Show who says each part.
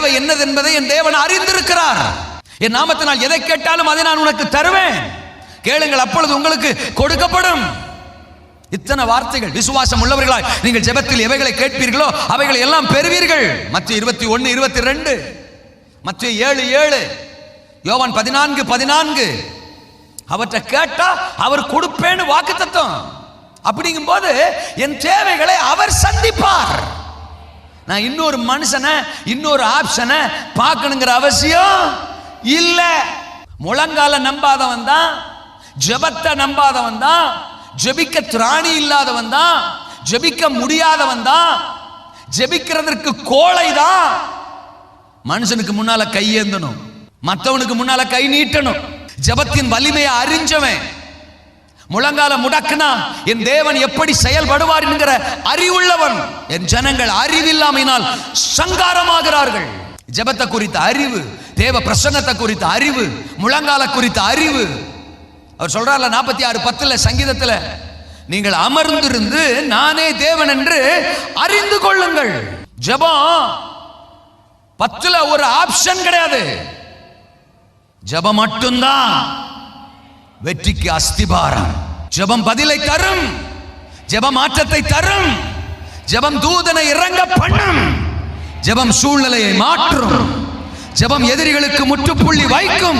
Speaker 1: தேவை என்னது என்பதை என் தேவன் அறிந்திருக்கிறார். என் நாமத்தினால் எதை கேட்டாலும் அதை நான் உனக்கு தருவேன். கேளுங்கள் அப்பொழுது உங்களுக்கு கொடுக்கப்படும். இத்தனை வார்த்தைகள் விசுவாசம் உள்ளவர்களாய் நீங்கள் ஜெபத்தில் எவைகளை கேட்பீர்களோ அவைகளை எல்லாம் பெறுவீர்கள். மற்ற இருபத்தி ஒன்று இருபத்தி ரெண்டு மற்ற ஏழு ஏழு யோவான் பதினான்கு பதினான்கு. அவற்றை கேட்டா அவர் கொடுப்பேன்னு வாக்கு தத்துவம் அப்படிங்கும் போது என் தேவைகளை அவர் சந்தி நான் இன்னொரு மனுஷனை இன்னொரு ஆப்ஷனை பார்க்கணுங்கிற அவசியம் இல்லை. முழங்கால நம்பாதவன் தான் ஜெபத்தை நம்பாதவன் தான் ஜெபிக்க திராணி இல்லாதவன் தான் ஜெபிக்க முடியாதவன் தான் ஜபிக்கிறதற்கு கோழை தான். மனுஷனுக்கு முன்னால கை ஏந்தணும். மற்றவனுக்கு முன்னால கை நீட்டணும். ஜெபத்தின் வலிமையை அறிஞ்சவன். முழங்கால முடக்குனா என் தேவன் எப்படி செயல்படுவார் என்கிற அறிவுள்ளவன். என் ஜனங்கள் அறிவில்லாமையினால் சங்காரமாகிறார்கள். ஜெபத்தை குறித்த அறிவு தேவ பிரசன்னத்தை குறித்த அறிவு முழங்கால குறித்த அறிவு. அவர் சொல்றார்ல நாற்பத்தி ஆறு பத்துல சங்கீதத்துல நீங்கள் அமர்ந்திருந்து நானே தேவன் என்று அறிந்து கொள்ளுங்கள். ஜெபம் பத்துல ஒரு ஆப்ஷன் கிடையாது. ஜெபம் மட்டும்தான் வெற்றிக்கு அஸ்திபாரம். ஜெபம் பதிலை தரும். ஜெபம் மாற்றத்தை தரும். ஜெபம் தூதனை இறங்க பண்ணும். ஜெபம் சூழ்நிலையை மாற்றும். ஜெபம் எதிரிகளுக்கு முற்றுப்புள்ளி வைக்கும்.